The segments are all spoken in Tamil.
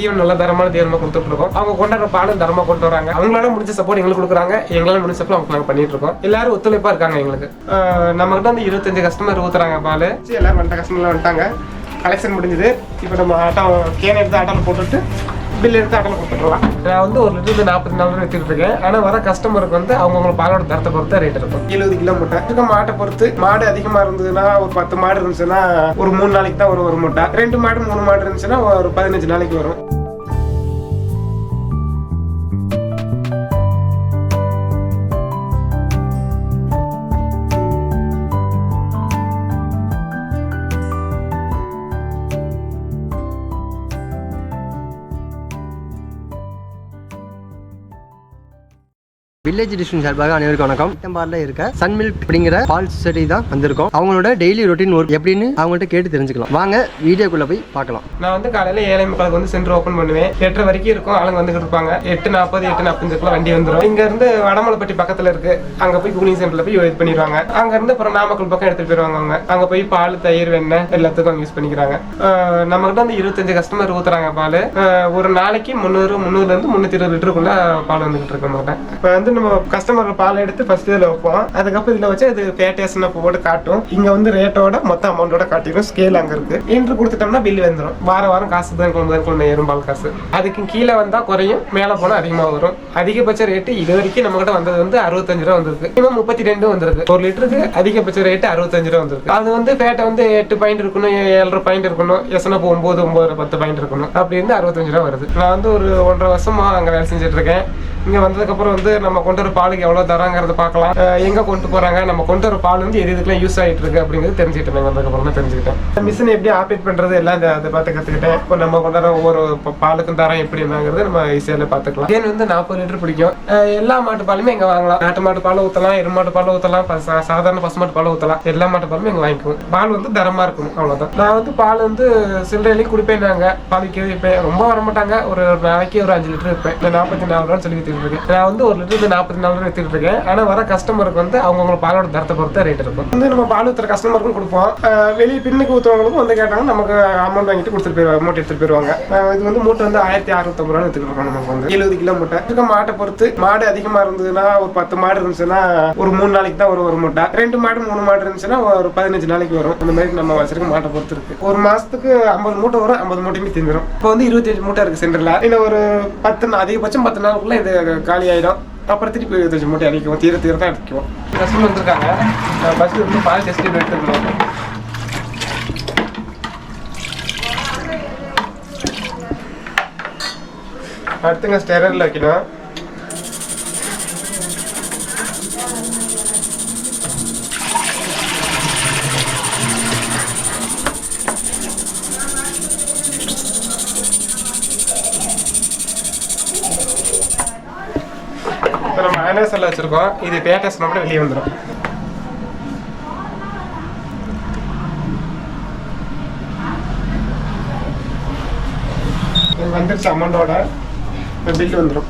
தீவனம் நல்ல தரமான தீவனமா கொடுத்துட்டு இருக்கோம். அவங்க கொண்டாடுற பாலும் தரமா கொண்டு வராங்க. அவங்களால முடிஞ்ச சப்போர்ட் எங்களுக்கு கொடுக்குறாங்க. எங்களால முடிஞ்ச சப்போர்ட் அவங்க பண்ணிட்டு இருக்கோம். எல்லாரும் ஒத்துழைப்பா இருக்காங்க எங்களுக்கு. நம்ம கிட்ட வந்து இருபத்தஞ்சு கஸ்டமர் ஊத்துறாங்க பால். எல்லாரும் வந்துட்ட கஸ்டமர்லாம் வந்துட்டாங்க. கலெக்ஷன் முடிஞ்சது. இப்போ நம்ம ஆட்டோ கேன் எடுத்து ஆட்டோவில் போட்டுட்டு பில் எடுத்து ஆட்டோவில் கொடுத்துடலாம். நான் வந்து ஒரு லிட்டருக்கு நாற்பத்தி நாலு ரூபா எடுத்துட்டு இருக்கேன் ஆனால் வர கஸ்டமருக்கு வந்து அவங்கவுங்க பாலோட தரத்தை பொறுத்து ரேட் இருக்கும். எழுபது கிலோ மூட்டை. இருக்க மாட்டை பொறுத்து மாடு அதிகமாக இருந்ததுன்னா ஒரு பத்து மாடு இருந்துச்சுன்னா ஒரு மூணு நாளைக்கு தான் ஒரு ஒரு மூட்டை. ரெண்டு மாடு மூணு மாடு இருந்துச்சுன்னா ஒரு பதினஞ்சு நாளைக்கு வரும். வில்லேஜ் டிஸ்ட்ரிக்ட் சார்பாக அனைவருக்கும் வணக்கம். இட்டம்பாரில் இருக்க சன் மில்க் அப்படிங்கிற பால் சொசைட்டி தான் வந்திருக்கோம். அவங்களோட டெய்லி ரொட்டீன் ஒர்க் எப்படின்னு அவங்கள்ட்ட கேட்டு தெரிஞ்சுக்கலாம். வாங்க வீடியோக்குள்ள போய் பார்க்கலாம். நான் வந்து காலையில் ஏழை முக்காலுக்கு வந்து சென்டர் ஓப்பன் பண்ணுவேன். எட்டரை வரைக்கும் இருக்கும். ஆளுங்க வந்துகிட்டு இருப்பாங்க. எட்டு நாற்பது எட்டு நாற்பத்தஞ்சுக்குள்ள வண்டி வந்துடும் இங்க இருந்து வடமலைப்பட்டி பக்கத்துல இருக்கு. அங்க போய் கூலிங் சென்டர்ல போய் இது பண்ணிடுவாங்க. அங்க இருந்து அப்புறம் நாமக்கல் பக்கம் எடுத்துட்டு போயிருவாங்க அவங்க. அங்க போய் பால் தயிர் வெண்ணெய் எல்லாத்துக்கும் யூஸ் பண்ணிக்கிறாங்க. ஆஹ் நம்ம கிட்ட வந்து இருபத்தஞ்சு கஸ்டமர் ஊத்துறாங்க பால். ஒரு நாளைக்கு முந்நூறு முந்நூறுல இருந்து முந்நூத்தி இருபது லிட்டருக்குள்ள பால் வந்துகிட்டு இருக்க மாட்டேன். இப்போ வந்து நம்ம கஸ்டமர் பால் எடுத்து ஃபர்ஸ்ட் இதில் வைப்போம். அதுக்கப்புறம் இதில் வச்சு அது பேட்டேஷன் போட்டு காட்டும். இங்கே வந்து ரேட்டோட மொத்த அமௌண்ட்டோட காட்டிடும். ஸ்கேல் அங்கே இருக்கு. என்று கொடுத்துட்டோம்னா பில் வந்துடும் வார வாரம் காசு தான் கொண்டு கொண்டு ஏறும் பால் காசு. அதுக்கு கீழே வந்தால் குறையும். மேலே போனால் அதிகமாக வரும். அதிகபட்ச ரேட்டு இது வரைக்கும் நம்ம கிட்ட வந்தது வந்து அறுபத்தஞ்சு ரூபா வந்திருக்கு. இன்னும் முப்பத்தி ரெண்டு வந்திருக்கு. ஒரு லிட்டருக்கு அதிகபட்ச ரேட்டு அறுபத்தஞ்சு ரூபா வந்திருக்கு. அது வந்து ஃபேட்டை வந்து எட்டு பாயிண்ட் இருக்கணும் ஏழரை பாயிண்ட் இருக்கணும் எசனப்பு ஒம்பது ஒம்பது பத்து பாயிண்ட் இருக்கணும். அப்படி இருந்து அறுபத்தஞ்சு ரூபா வருது. நான் வந்து ஒரு ஒன்றரை வருஷமா அங்கே வேலை செஞ்சுட்டு இருக்கேன். இங்கே வந்ததுக்கப்புறம் வந்து நம்ம கொண்டு வர பாலுக்கு எவ்வளோ தராங்கிறத பார்க்கலாம். எங்கே கொண்டு போறாங்க நம்ம கொண்டு வர பால் வந்து எது இதுக்கெல்லாம் யூஸ் ஆகிட்டு இருக்கு அப்படிங்கிறது தெரிஞ்சுக்கிட்டேன். நாங்கள் அப்புறம் தான் தெரிஞ்சுக்கிட்டேன். மிஷின் எப்படி ஆப்ரேட் பண்ணுறது எல்லாம் இந்த- அதை பார்த்து கற்றுக்கிட்டேன் இப்போ நம்ம கொண்டு வர ஒவ்வொரு பாலுக்கும் தரம் எப்படி இருந்தாங்கிறது நம்ம ஈஸியாக பார்த்துக்கலாம். தேன் வந்து நாற்பது லிட்டர் பிடிக்கும். எல்லா மாட்டு பாலுமே இங்கே வாங்கலாம். நாட்டு மாட்டு பால் ஊற்றலாம் எரு மாட்டு பால் ஊற்றலாம் சா- சாதாரண பசுமாட்டு பால் ஊற்றலாம் எல்லா மாட்டு பாலுமே இங்கே வாங்கிக்குவோம். பால் வந்து தரமாக இருக்கும் அவ்வளோதான் நான் வந்து பால் வந்து சில்லறையிலையும் குடிப்பேன் நாங்கள் பால் விற்க வைப்பேன் ரொம்ப வர மாட்டாங்க ஒரு ஒரு நாளைக்கு ஒரு அஞ்சு லிட்டர் இருப்பேன் இந்த நாற்பத்தி நாலு ரூபான்னு சொல்லி வித்துட்டு இருக்கேன். நான் வந்து ஒரு லிட்டருக்கு நாற்பத்தி நாலு ரூபா வித்துட்டு இருக்கேன். ஆனா வர கஸ்டமருக்கு வந்து அவங்கவுங்க பாலோட தரத்தை பொறுத்து ரேட் இருக்கும். வந்து நம்ம பால் ஊத்துற கஸ்டமருக்கும் கொடுப்போம். வெளியே பின்னுக்கு ஊத்துறவங்களுக்கும் வந்து கேட்டாங்க நமக்கு அமௌண்ட் வாங்கிட்டு கொடுத்துட்டு போயிருவாங்க மூட்டை எடுத்துட்டு போயிருவாங்க. இது வந்து மூட்டை வந்து ஆயிரத்தி அறுபத்தொம்பது ரூபா எடுத்துட்டு இருக்கோம் நமக்கு வந்து. எழுபது கிலோ மூட்டை. இருக்க மாட்டை பொறுத்து மாடு அதிகமா இருந்ததுன்னா ஒரு பத்து மாடு இருந்துச்சுன்னா ஒரு மூணு நாளைக்கு தான் ஒரு ஒரு மூட்டை. ரெண்டு மாடு மூணு மாடு இருந்துச்சுன்னா ஒரு பதினஞ்சு நாளைக்கு வரும். அந்த மாதிரி நம்ம வச்சிருக்க மாட்டை பொறுத்து இருக்கு. ஒரு மாசத்துக்கு ஐம்பது மூட்டை வரும் ஐம்பது மூட்டையுமே திந்துரும். இப்போ வந்து இருபத்தஞ்சு மூட்டை இருக்கு சென்டர்ல இன்னும் ஒரு பத்து அதிகபட்சம் பத்து நாளுக்குள்ள இது காலி ஆகிடும் அப்புறம் திருப்பி தச்சு மூட்டை அடிக்குவோம் தீர தீர தான் அடிக்குவோம் பஸ்ஸில் வந்திருக்காங்க. ஃபர்ஸ்ட் வந்து பால் டெஸ்ட் எடுத்துக்கணும் அடுத்துங்க ஸ்டெரரில் வைக்கணும். இப்போ வச்சுருக்கோம். இது பேட்டஸ் மட்டும் வெளியே வந்துடும் இது வந்துருச்சு அமௌண்டோட. பில் வந்துடும்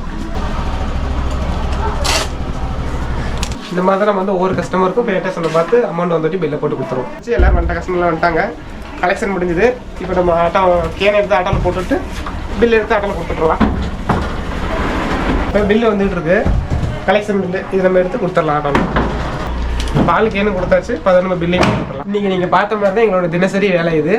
இந்த மாதிரி நம்ம வந்து ஒவ்வொரு கஸ்டமருக்கும் பேட்டஸில் பார்த்து அமௌண்ட் வந்துட்டு பில்லை போட்டு கொடுத்துருவோம். சரி எல்லாரும் வந்துட்ட கஸ்டமர்லாம் வந்துட்டாங்க. கலெக்ஷன் முடிஞ்சது. இப்போ நம்ம ஆட்டோ கேன் எடுத்து ஆட்டோவில் போட்டுட்டு பில் எடுத்து ஆட்டோவில் கொடுத்துட்றலாம் இப்போ பில்லு வந்துட்டு இருக்கு கலெக்ஷன் இல்லை இது நம்ம எடுத்து கொடுத்துடலாம். ஆர்டர் பால் கேனு கொடுத்தாச்சு? இப்போ அதை நம்ம பில்லையும் நீங்கள் நீங்க நீங்க பார்த்த மாதிரி தான் எங்களோட தினசரி வேலை இது.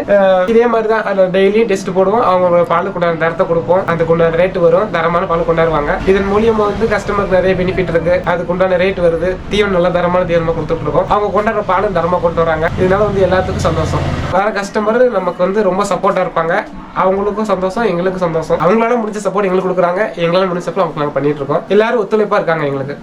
இதே மாதிரி தான் அதில் டெய்லியும் டெஸ்ட் போடுவோம். அவங்க பால் கொண்டாட தரத்தை கொடுப்போம். அதுக்கு உண்டான ரேட் வரும். தரமான பால் கொண்டாடுவாங்க. இதன் மூலியமா வந்து கஸ்டமருக்கு நிறைய பெனிஃபிட் இருக்கு. அதுக்கு உண்டான ரேட் வருது. தீவனம் நல்ல தரமான தீவனமாக கொடுத்துட்டு இருக்கோம். அவங்க கொண்டாடுற பாலும் தரமாக கொண்டு வராங்க. இதனால வந்து எல்லாத்துக்கும் சந்தோஷம். வர கஸ்டமர் நமக்கு வந்து ரொம்ப சப்போர்ட்டாக இருப்பாங்க. அவங்களுக்கும் சந்தோஷம் எங்களுக்கும் சந்தோஷம். அவங்களால முடிஞ்ச சப்போர்ட் எங்களுக்கு கொடுக்குறாங்க. எங்களால முடிஞ்ச சப்போர்ட் அவங்களுக்கு நாங்கள் பண்ணிட்டு இருக்கோம். எல்லாரும் ஒத்துழைப்பாக இருக்காங்க எங்களுக்கு.